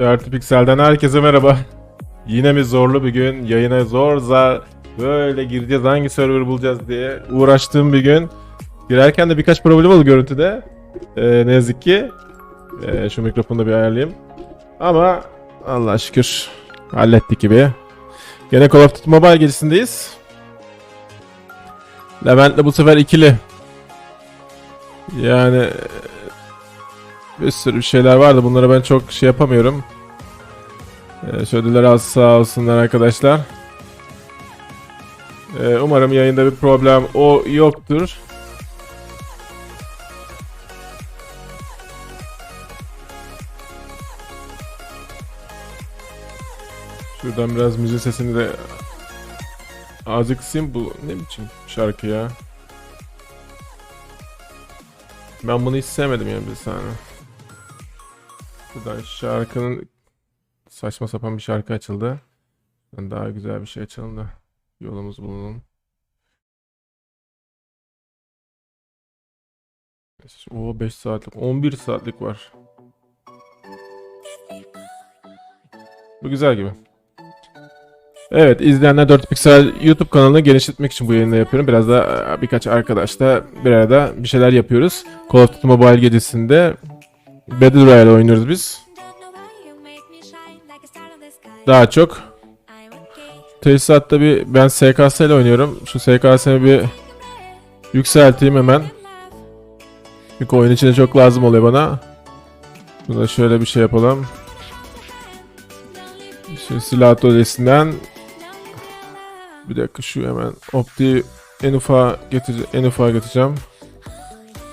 Dirty Pixel'den herkese merhaba. Yine mi zorlu bir gün? Yayına zor zar böyle gireceğiz hangi server bulacağız diye uğraştığım bir gün. Girerken de birkaç problem oldu görüntüde. Ee, ne yazık ki. Ee, şu mikrofonu da bir ayarlayayım. Ama Allah şükür hallettik gibi. Gene Call of Duty Mobile gecesindeyiz. Levent'le bu sefer ikili. Yani bir sürü bir şeyler vardı. Bunlara ben çok şey yapamıyorum. Ee, Şöyle az sağ olsunlar arkadaşlar. Ee, umarım yayında bir problem o yoktur. Şuradan biraz müzik sesini de azıcık kısayım. Bu ne biçim şarkı ya? Ben bunu hiç sevmedim yani bir saniye. Şuradan şarkının saçma sapan bir şarkı açıldı. Daha güzel bir şey açalım da yolumuz bulalım. O 5 saatlik, 11 saatlik var. Bu güzel gibi. Evet, izleyenler 4 Pixel YouTube kanalını genişletmek için bu yayını yapıyorum. Biraz da e, birkaç arkadaşla bir arada bir şeyler yapıyoruz. Call of Duty Mobile gecesinde Battle Royale oynuyoruz biz. Daha çok Tesisatta bir ben SKS ile oynuyorum. Şu SKS'yi bir yükselteyim hemen. Çünkü oyun içinde çok lazım oluyor bana. Burada şöyle bir şey yapalım. Şu silah atölyesinden bir dakika şu hemen optiği en ufağa getir en ufağa getireceğim.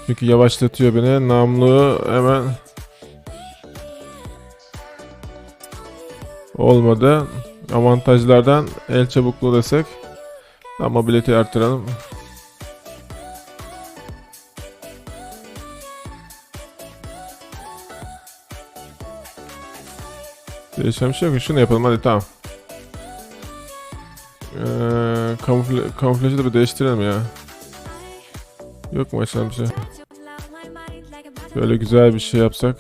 Çünkü yavaşlatıyor beni. Namlu hemen olmadı. Avantajlardan el çabukluğu desek. Tamam mobility artıralım. Değişen bir şey yok. Şunu yapalım hadi tamam. Ee, kamufle, kamuflajı da bir değiştirelim ya. Yok mu açılan bir şey? Böyle güzel bir şey yapsak.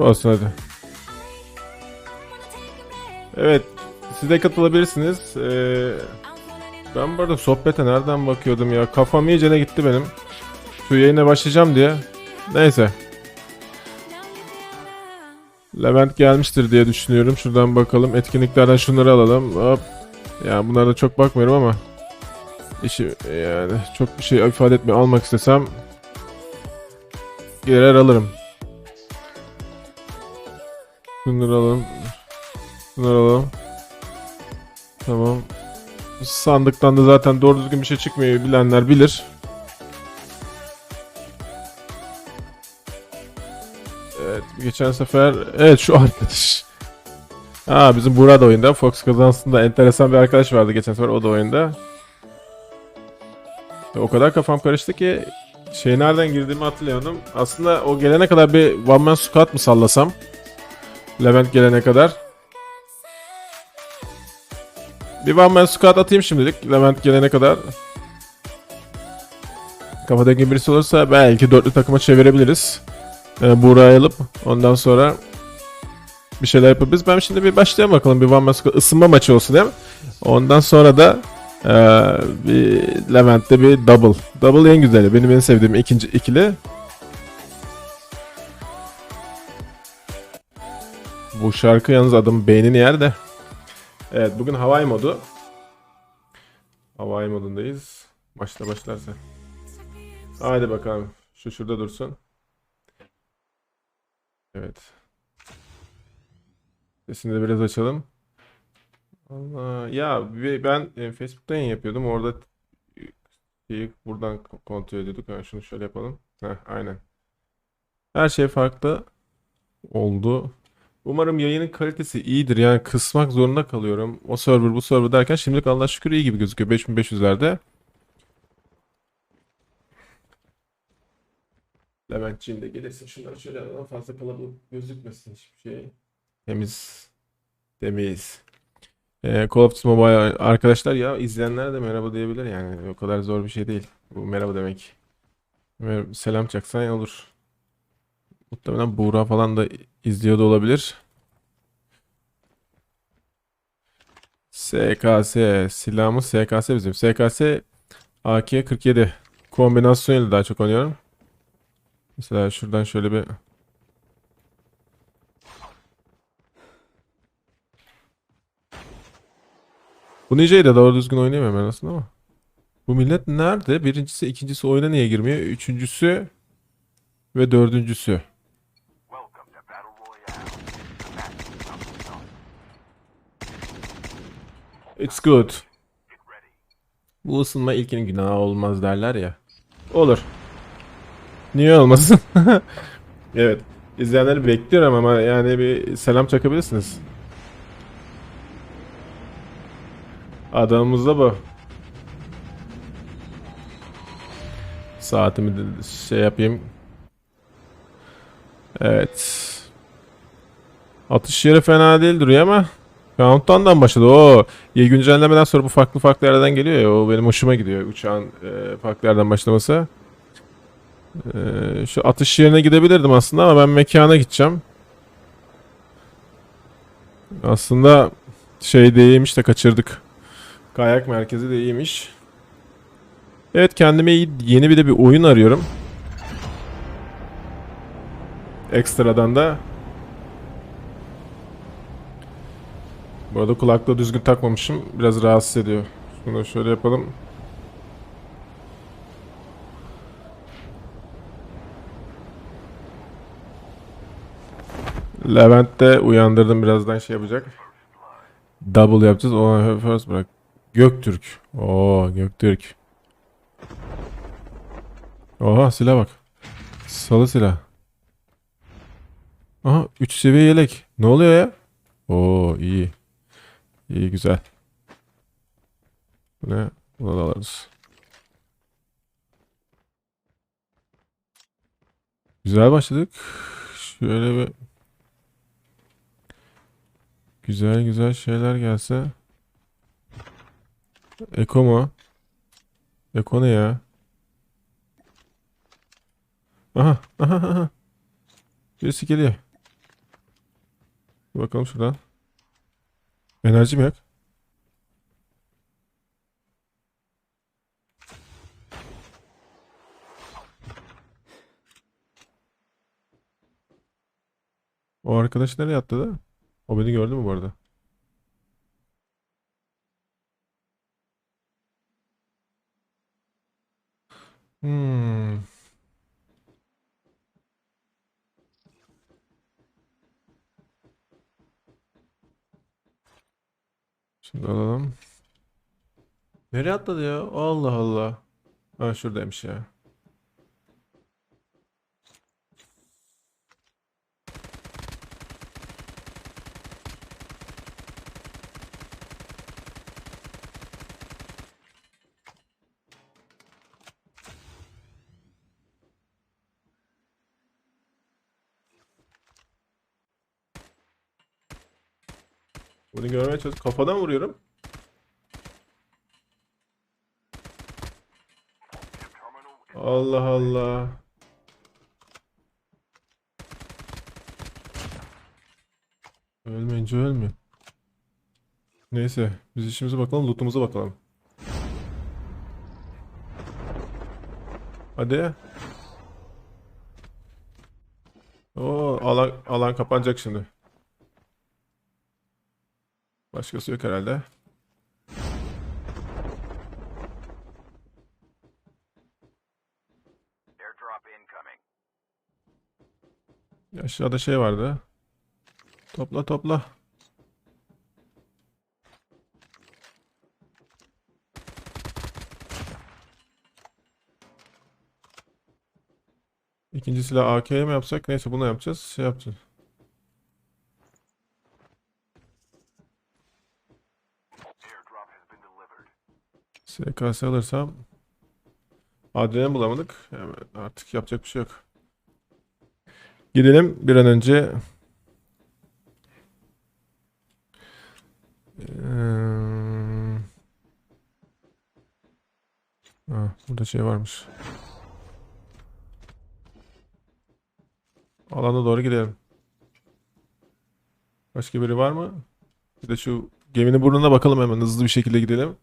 Olsun hadi. Evet. Siz de katılabilirsiniz. Ee, ben bu arada sohbete nereden bakıyordum ya? Kafam iyicene gitti benim. Şu yayına başlayacağım diye. Neyse. Levent gelmiştir diye düşünüyorum. Şuradan bakalım. Etkinliklerden şunları alalım. Hop. Yani bunlara da çok bakmıyorum ama. işi yani çok bir şey ifade etmiyor. Almak istesem girer alırım. Şunları alalım. Şunları alalım. Tamam. Sandıktan da zaten doğru düzgün bir şey çıkmıyor bilenler bilir. Evet geçen sefer evet şu arkadaş. Ha bizim Burak da oyunda. Fox kazansın da enteresan bir arkadaş vardı geçen sefer o da oyunda. O kadar kafam karıştı ki şey nereden girdiğimi hatırlayamadım. Aslında o gelene kadar bir one man squad mı sallasam? Levent gelene kadar. Bir one man squad atayım şimdilik Levent gelene kadar. Kafa dengi birisi olursa belki dörtlü takıma çevirebiliriz. Ee, Buğra'yı alıp ondan sonra bir şeyler yapabiliriz. Ben şimdi bir başlayalım bakalım bir one man squad ısınma maçı olsun mi? Ondan sonra da ee, bir Levent'te bir double. Double en güzeli. Benim en sevdiğim ikinci ikili. Bu şarkı yalnız adamın beynini yer de. Evet bugün Hawaii modu. Hawaii modundayız. Başla başlarsa. Haydi bakalım. Şu şurada dursun. Evet. Sesini de biraz açalım. Allah ya ben e, Facebook'ta yayın yapıyordum. Orada buradan kontrol ediyorduk. Ha, şunu şöyle yapalım. Heh, aynen. Her şey farklı oldu. Umarım yayının kalitesi iyidir. Yani kısmak zorunda kalıyorum. O server bu server derken şimdilik Allah şükür iyi gibi gözüküyor. 5500'lerde. Leventciğim de gelirsin. Şunları şöyle alalım. Fazla kalabalık gözükmesin hiçbir şey. Temiz. Temiz. Ee, Call of Duty Mobile arkadaşlar ya izleyenler de merhaba diyebilir yani. O kadar zor bir şey değil. Bu merhaba demek. Selam çaksan olur. Muhtemelen Buğra falan da izliyor da olabilir. SKS silahımız SKS bizim. SKS AK-47 kombinasyonuyla daha çok oynuyorum. Mesela şuradan şöyle bir Bu Nice'yi de doğru düzgün oynayamıyorum ben aslında ama. Bu millet nerede? Birincisi, ikincisi oyuna niye girmiyor? Üçüncüsü ve dördüncüsü. It's good. Bu ısınma ilkinin günahı olmaz derler ya. Olur. Niye olmasın? Evet. İzleyenleri bekliyorum ama yani bir selam çakabilirsiniz. Adamımız da bu. Saatimi de şey yapayım. Evet. Atış yeri fena değil duruyor ama Countdown'dan başladı. O iyi güncellemeden sonra bu farklı farklı yerlerden geliyor ya. O benim hoşuma gidiyor uçağın e, farklı yerden başlaması. E, şu atış yerine gidebilirdim aslında ama ben mekana gideceğim. Aslında şey de iyiymiş de kaçırdık. Kayak merkezi de iyiymiş. Evet kendime yeni bir de bir oyun arıyorum. Ekstradan da. Bu arada kulaklığı düzgün takmamışım. Biraz rahatsız ediyor. Şunu şöyle yapalım. Levent de uyandırdım birazdan şey yapacak. Double yapacağız. O first bırak. Göktürk. Oo Göktürk. Oha silah bak. Salı silah. Aha 3 seviye yelek. Ne oluyor ya? Oo iyi. İyi güzel. Ne? Bunu da alırız. Güzel başladık. Şöyle bir güzel güzel şeyler gelse. Eko mu? Eko ne ya? Aha, aha, aha. Birisi geliyor. Bakalım şuradan. Enerji mi yok? O arkadaş nereye atladı? O beni gördü mü bu arada? Hmm. Şimdi alalım. Nereye atladı ya? Allah Allah. Ha şuradaymış ya. Bunu görmeye çalış. Kafadan vuruyorum. Allah Allah. Ölmeyince ölmüyor. Neyse, biz işimize bakalım, lootumuza bakalım. Hadi. Oo, alan alan kapanacak şimdi. Başkası yok herhalde. Aşağıda şey vardı. Topla topla. İkinci silah AK'ye mi yapsak? Neyse bunu yapacağız. Şey yapacağız. SKS alırsam adreni bulamadık. Yani artık yapacak bir şey yok. Gidelim bir an önce. Ee... Ha, burada şey varmış. Alana doğru gidelim. Başka biri var mı? Bir de şu geminin burnuna bakalım hemen hızlı bir şekilde gidelim.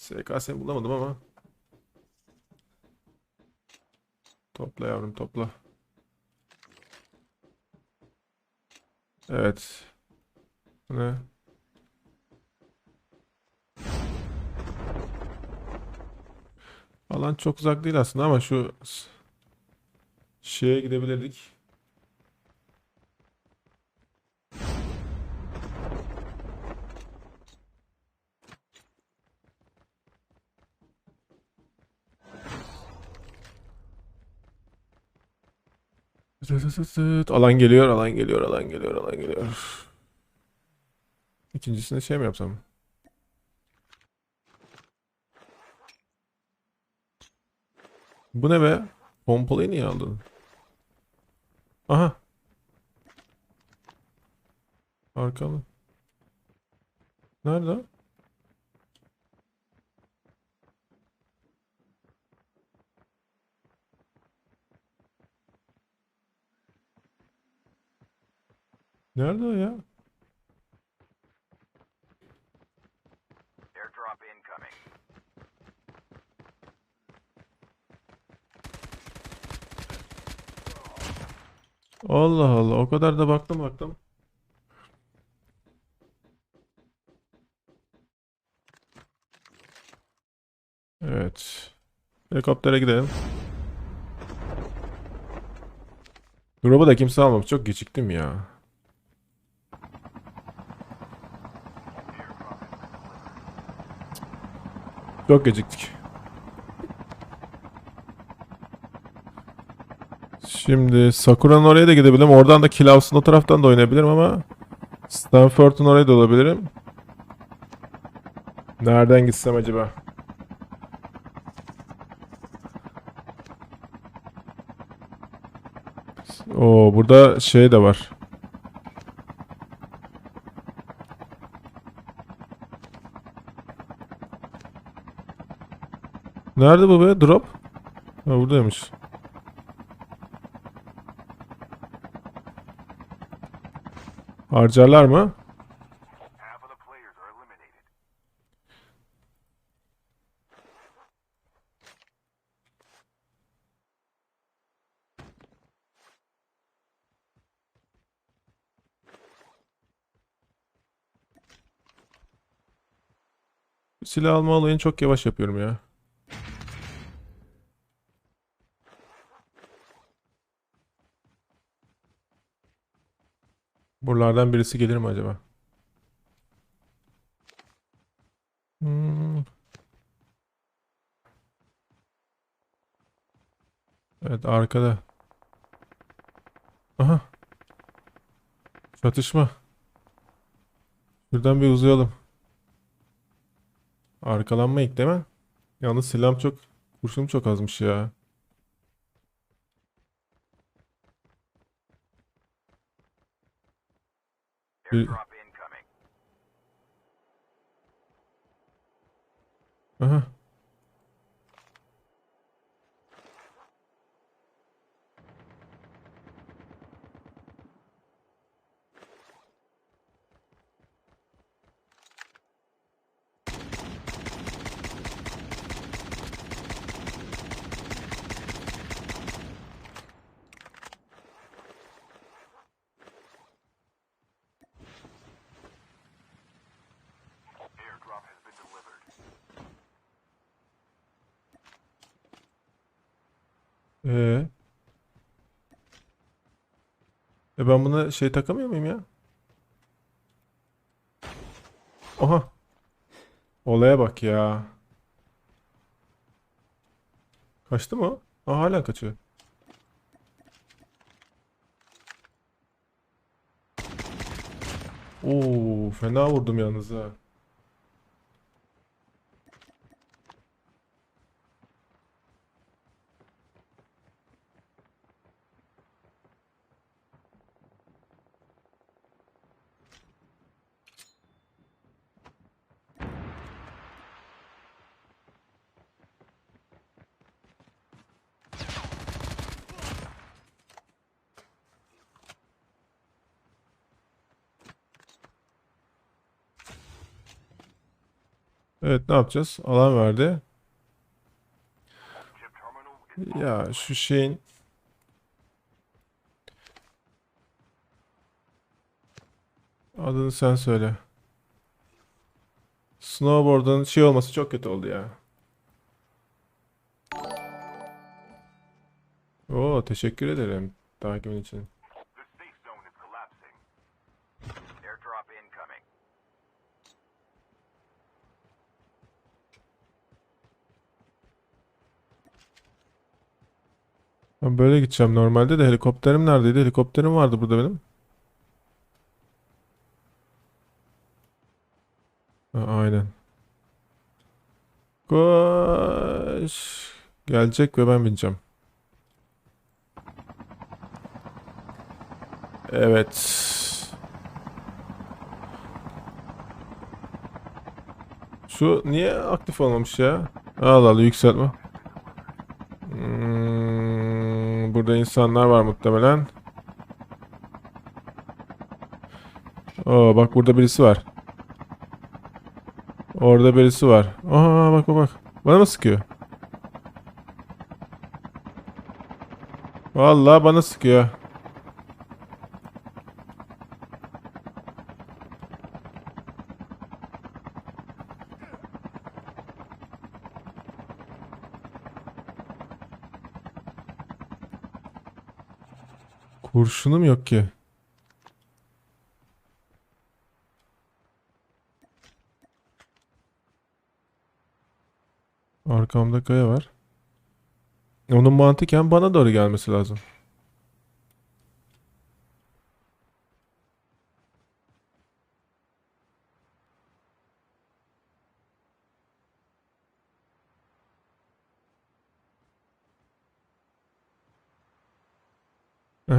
SKS'yi bulamadım ama. Topla yavrum topla. Evet. Ne? Alan çok uzak değil aslında ama şu şeye gidebilirdik. Alan geliyor, alan geliyor, alan geliyor, alan geliyor. İkincisinde şey mi yapsam? Bu ne be? Pompalıyı niye aldın? Aha. Arkalı. Nerede? Nerede o ya? Airdrop incoming. Allah Allah o kadar da baktım baktım. Evet. Helikoptere gidelim. Drop'u da kimse almamış. Çok geciktim ya. Çok geciktik. Şimdi Sakura'nın oraya da gidebilirim. Oradan da Kilavs'ın o taraftan da oynayabilirim ama Stanford'un oraya da olabilirim. Nereden gitsem acaba? Oo burada şey de var. Nerede bu be? Drop? Ha buradaymış. Harcarlar mı? Silah alma olayını çok yavaş yapıyorum ya. Buralardan birisi gelir mi acaba? Hmm. Evet arkada. Aha. Çatışma. Şuradan bir uzayalım. Arkalanma ilk değil mi? Yalnız silahım çok, kurşunum çok azmış ya. Airdrop incoming. Uh huh. Ee. E ben buna şey takamıyor muyum ya? Oha. Olaya bak ya. Kaçtı mı? Aa, hala kaçıyor. Oo, fena vurdum yalnız ha. Evet ne yapacağız? Alan verdi. Ya şu şeyin adını sen söyle. Snowboard'un şey olması çok kötü oldu ya. Oo teşekkür ederim takibin için. Ben böyle gideceğim normalde de helikopterim neredeydi? Helikopterim vardı burada benim. Ha, aynen. Koş. Gelecek ve ben bineceğim. Evet. Şu niye aktif olmamış ya? Allah Allah yükseltme. Hmm, burada insanlar var muhtemelen. Oo bak burada birisi var. Orada birisi var. Aa bak bak bak. Bana mı sıkıyor? Vallahi bana sıkıyor. Kurşunum yok ki. Arkamda kaya var. Onun mantıken bana doğru gelmesi lazım.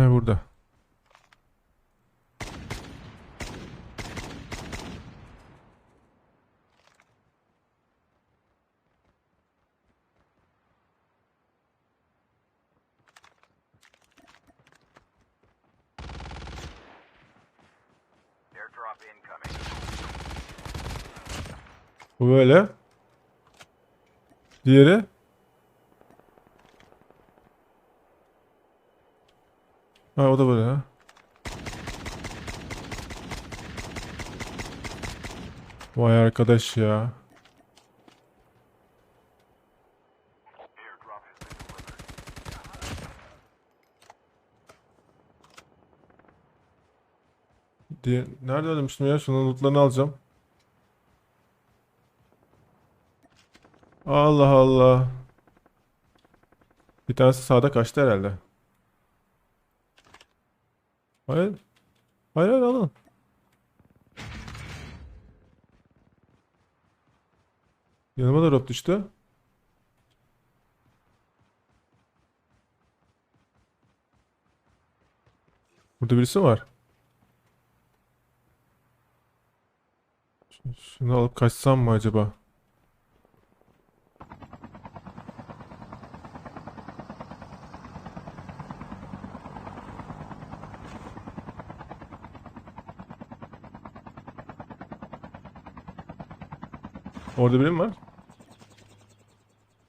He burada. Bu böyle. Diğeri. Ha o da böyle ha. Vay arkadaş ya. Diye nerede ölmüştüm ya? Şunun lootlarını alacağım. Allah Allah. Bir tanesi sağda kaçtı herhalde. Hayır. Hayır hayır alın. Yanıma da drop düştü. Burada birisi var. Şunu alıp kaçsam mı acaba? Orada biri mi var?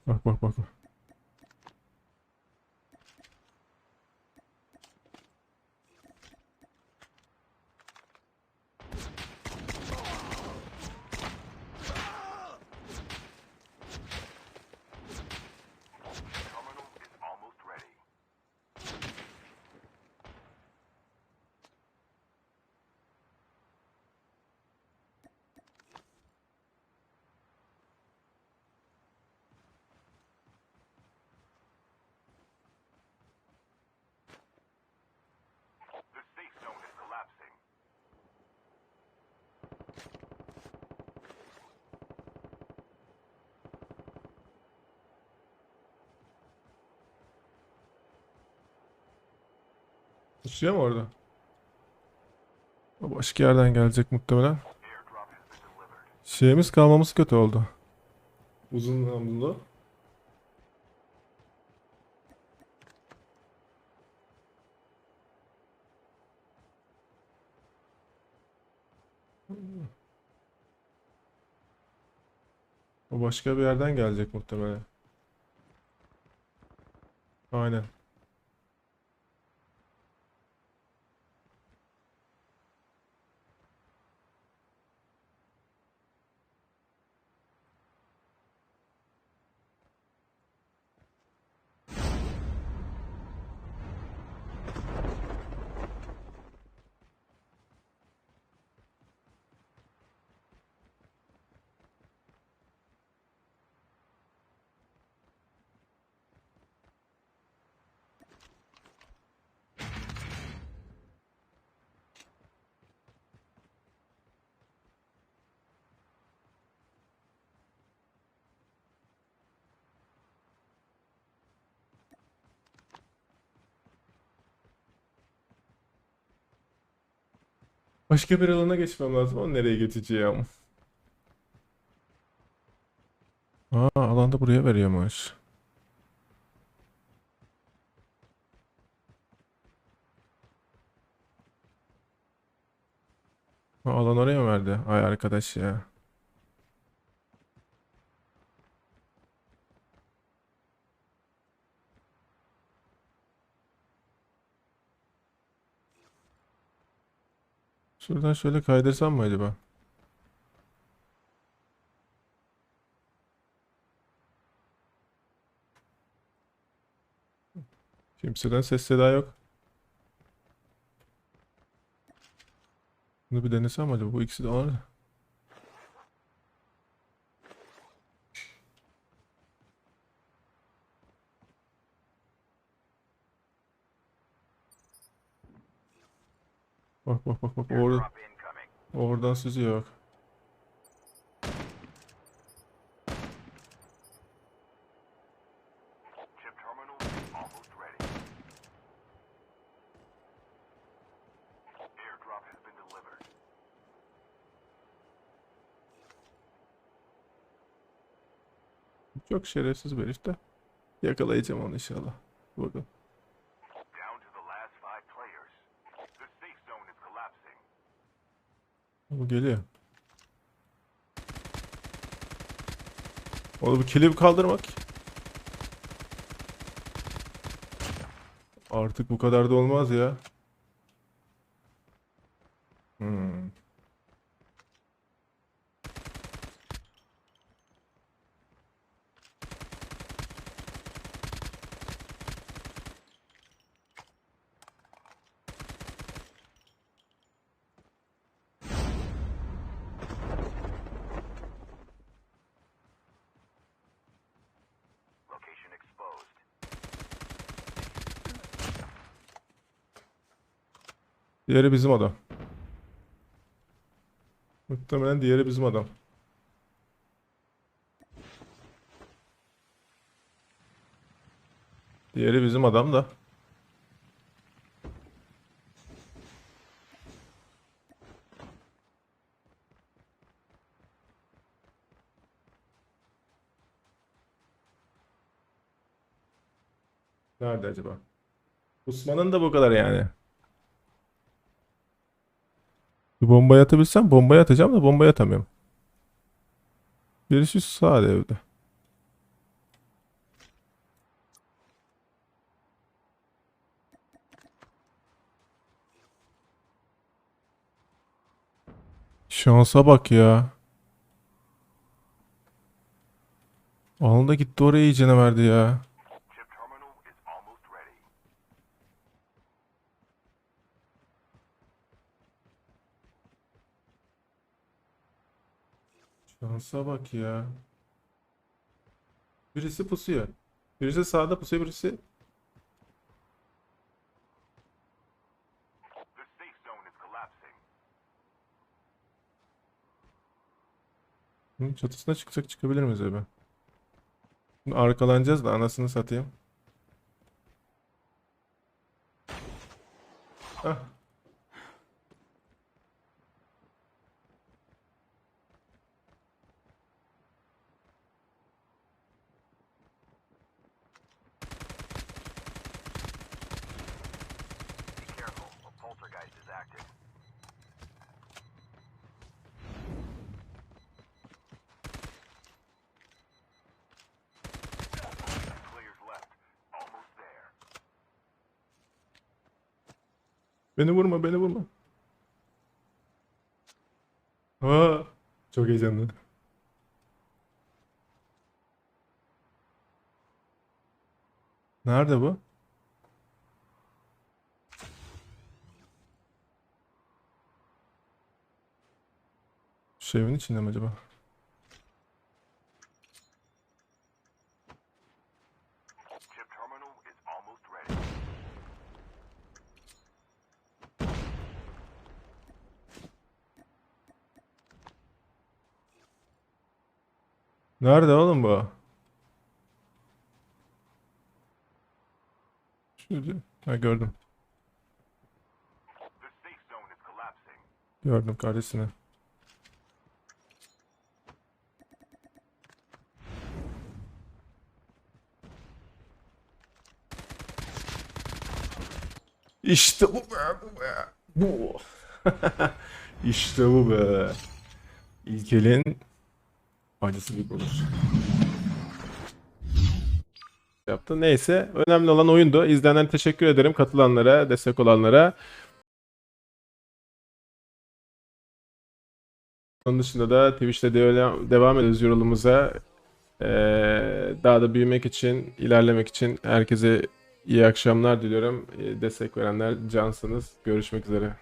Bak bak bak. bak. Pusuyor mu orada? Başka yerden gelecek muhtemelen. Şeyimiz kalmamız kötü oldu. Uzun namlulu. O başka bir yerden gelecek muhtemelen. Aynen. Başka bir alana geçmem lazım. Onu nereye geçeceğim? Aa, alanda buraya veriyormuş. Ha, alan oraya mı verdi? Ay arkadaş ya. Şuradan şöyle kaydırsam mı acaba? Kimseden ses seda yok. Bunu bir denesem acaba? Bu ikisi de var. Bak bak bak bak orada oradan süzüyor bak. Çok şerefsiz bir herif de. Yakalayacağım onu inşallah. Bakalım. Bu geliyor. Oğlum bu kilimi kaldırmak. Artık bu kadar da olmaz ya. Diğeri bizim adam. Muhtemelen diğeri bizim adam. Diğeri bizim adam da. Nerede acaba? Osman'ın da bu kadar yani. Bir bombayı atabilsem bombayı atacağım da bombayı atamıyorum. Birisi sağda evde. Şansa bak ya. Anında gitti oraya iyicene verdi ya. Şansa bak ya. Birisi pusuyor. Birisi sağda pusuyor, birisi çatısına çıkacak çıkabilir miyiz acaba? Şimdi arkalanacağız da anasını satayım. Hah. Beni vurma, beni vurma. Aa, çok heyecanlı. Nerede bu? Şu evin içinde mi acaba? Nerede oğlum bu? Şurada. Ha gördüm. Gördüm kardeşini. İşte bu be, bu be. Bu. işte bu be. İlkelin faydası büyük olur. Yaptı. Neyse. Önemli olan oyundu. İzleyenlere teşekkür ederim. Katılanlara, destek olanlara. Onun dışında da Twitch'te devam ediyoruz yorulumuza. Ee, daha da büyümek için, ilerlemek için herkese iyi akşamlar diliyorum. Ee, destek verenler cansınız. Görüşmek üzere.